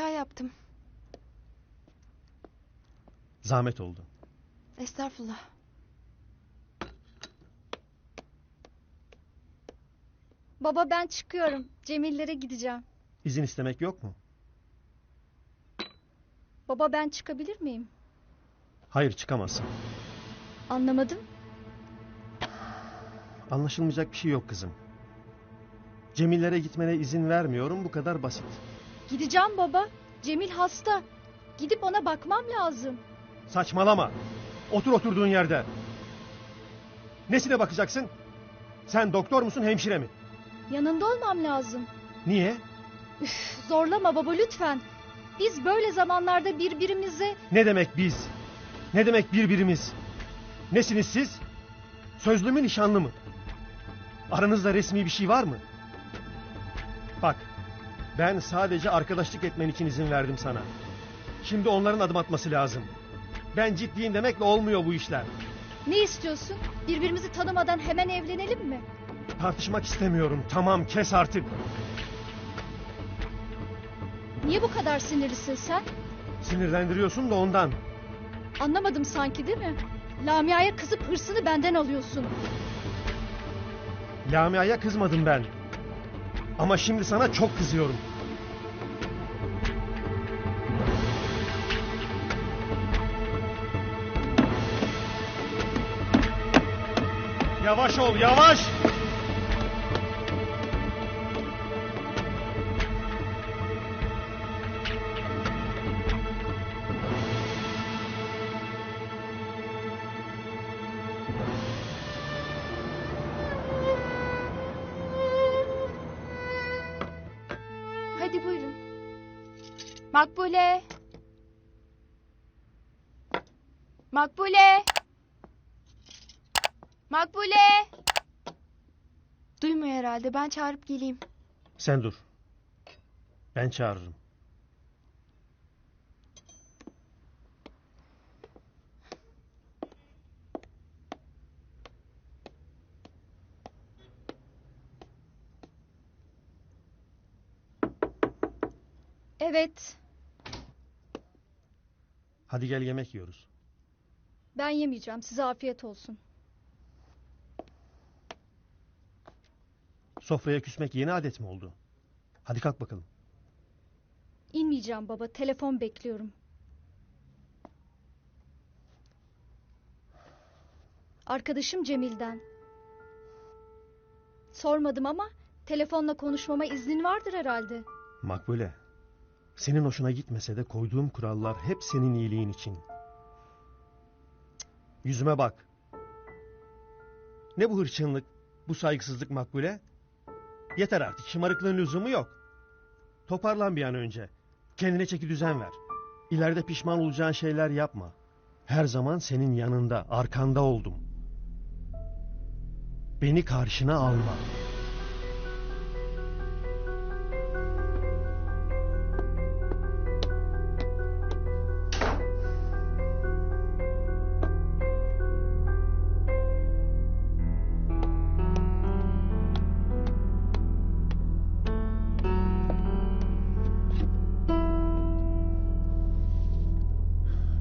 hata yaptım. Zahmet oldu. Estağfurullah. Baba ben çıkıyorum. Cemillere gideceğim. İzin istemek yok mu? Baba ben çıkabilir miyim? Hayır çıkamazsın. Anlamadım. Anlaşılmayacak bir şey yok kızım. Cemillere gitmene izin vermiyorum bu kadar basit. Gideceğim baba. Cemil hasta. Gidip ona bakmam lazım. Saçmalama. Otur oturduğun yerde. Nesine bakacaksın? Sen doktor musun hemşire mi? Yanında olmam lazım. Niye? Zorlama baba lütfen. Biz böyle zamanlarda birbirimize Ne demek biz? Ne demek birbirimiz? Nesiniz siz? Sözlü mü nişanlı mı? Aranızda resmi bir şey var mı? Bak, ben sadece arkadaşlık etmen için izin verdim sana. Şimdi onların adım atması lazım. Ben ciddiyim demekle olmuyor bu işler. ne istiyorsun? Birbirimizi tanımadan hemen evlenelim mi? Tartışmak istemiyorum. Tamam, kes artık. Niye bu kadar sinirlisin sen? Sinirlendiriyorsun da ondan. Anlamadım sanki değil mi? Lamia'ya kızıp hırsını benden alıyorsun. Lamia'ya kızmadım ben. Ama şimdi sana çok kızıyorum. Yavaş ol, yavaş! Hadi buyurun. Makbule. Makbule. Makbule. Duymuyor herhalde. Ben çağırıp geleyim. Sen dur. Ben çağırırım. Evet. Hadi gel yemek yiyoruz. Ben yemeyeceğim. Size afiyet olsun. Sofraya küsmek yeni adet mi oldu? Hadi kalk bakalım. İnmeyeceğim baba. Telefon bekliyorum. Arkadaşım Cemil'den. Sormadım ama telefonla konuşmama iznin vardır herhalde. Makbule. Senin hoşuna gitmese de koyduğum kurallar hep senin iyiliğin için. Yüzüme bak. Ne bu hırçınlık, bu saygısızlık Makbule? Yeter artık, şımarıklığın lüzumu yok. Toparlan bir an önce. Kendine çeki düzen ver. İleride pişman olacağın şeyler yapma. Her zaman senin yanında, arkanda oldum. Beni karşına alma.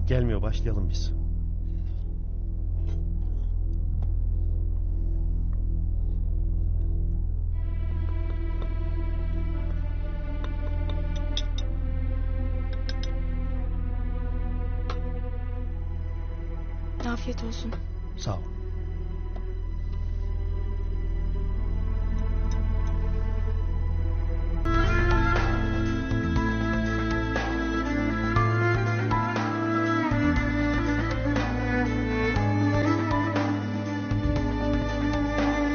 Gelmiyor, başlayalım biz. Afiyet olsun. Sağ ol.